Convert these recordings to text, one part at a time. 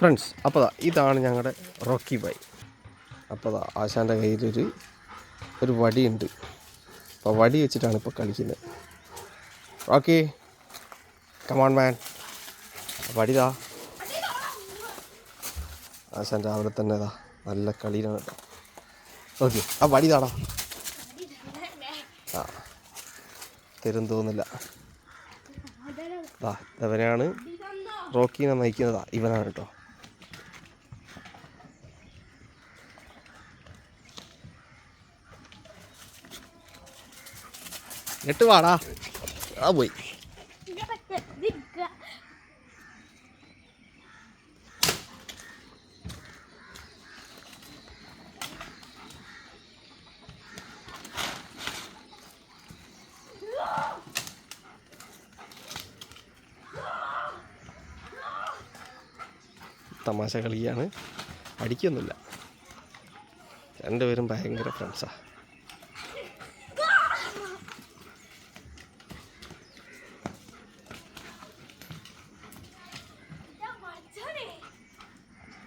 Friends അപ്പോൾ ഇതാണ് ഞങ്ങളുടെ റോക്കി ബൈ. അപ്പോൾ ആശാന്റെ കയ്യിലൊരു ഒരു വടിയുണ്ട്. അപ്പോൾ വടി വെച്ചിട്ടാണ് ഇപ്പോൾ കളിക്കുന്നത് റോക്കി കമാൺ മാൻ വടിതാ. ആശാൻ രാവിലെ തന്നെ ഇതാ നല്ല കളിയിലാണ് കേട്ടോ. ഓക്കെ ആ വടിതാടാ. ആ തരും തോന്നില്ല ഇവനാണ് റോക്കീനെ നയിക്കുന്നതാ ഇവനാണ് കേട്ടോ. എട്ട് വാടാ. ആ പോയി. തമാശ കളിയാണ്. അടിക്കൊന്നുമില്ല. രണ്ടുപേരും ഭയങ്കര ഫ്രണ്ട്സാ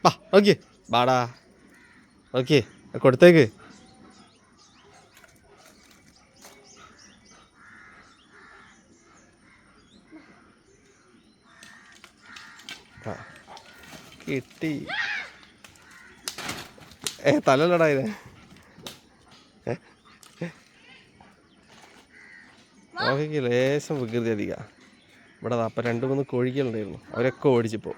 വാ ഓക്കെ. ബാടാ ഓക്കെ. കൊടുത്തേക്ക്. കിട്ടി. ഏ തലല്ലടാ ഇത്. ഓക്കെ ലേശം വികൃതി അധികം ഇവിടെ അപ്പം രണ്ട് മൂന്ന് കോഴികളുണ്ടായിരുന്നു. അവരൊക്കെ ഓടിച്ചിപ്പോ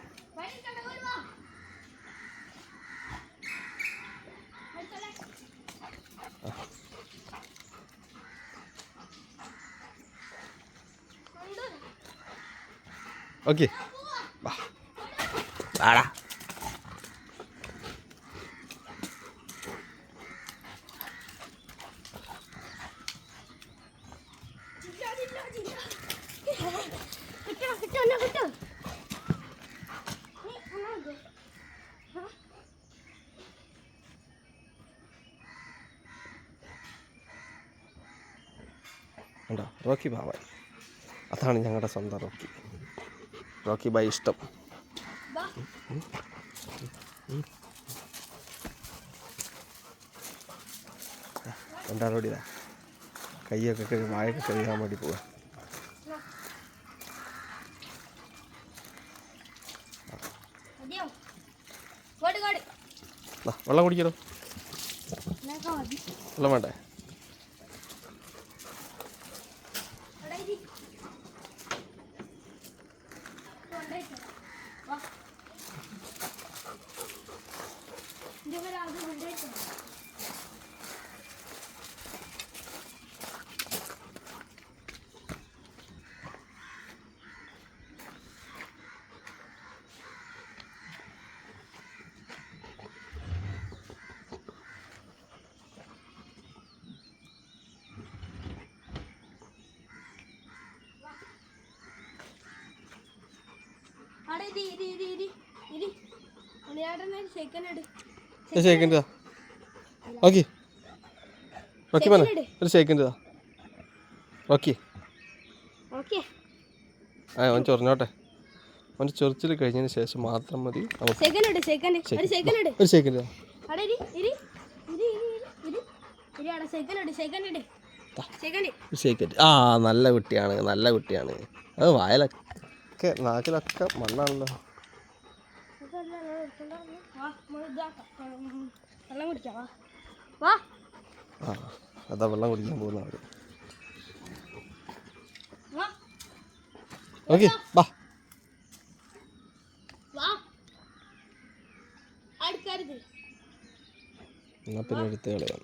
ഓക്കെ. വാടാ. ഉണ്ടോ റോക്കി ബാബായ്. അതാണ് ഞങ്ങളുടെ സ്വന്തം റോക്കി. റോക്കി ബൈ ഇഷ്ടം രണ്ടാളോടി ഇതാ. കൈയൊക്കെ കഴുകി വായൊക്കെ കഴുകാൻ വേണ്ടി പോവാ. വെള്ളം കുടിക്കലോ വെള്ളം വേണ്ടേ? ഒരു സെക്കൻഡ് ഓക്കെ. റോക്കി പറഞ്ഞ ഒരു സെക്കൻഡ് ഓക്കെ. ആ അവൻ ചൊറിഞ്ഞോട്ടെ. അവന്റെ ചൊറിച്ചിൽ കഴിഞ്ഞതിന് ശേഷം മാത്രം മതി. സെക്കൻഡ് ഒരു സെക്കൻഡ് ഒരു അവിടെ ഇരി ഇരി ഇരി ഇരി ഇരി. അട സെക്കൻഡ് സെക്കൻഡ് സെക്കൻഡ് ആ നല്ല കുട്ടിയാണ്. നല്ല കുട്ടിയാണ്. അത് വായലൊക്കെ നാക്കിലൊക്കെ മണ്ണാണല്ലോ. ആ അതാ വെള്ളം കുടിക്കാൻ പോകുന്ന അവർ ഓക്കെ വാ. എന്നാ പിന്നെ എടുത്ത് കളയാം.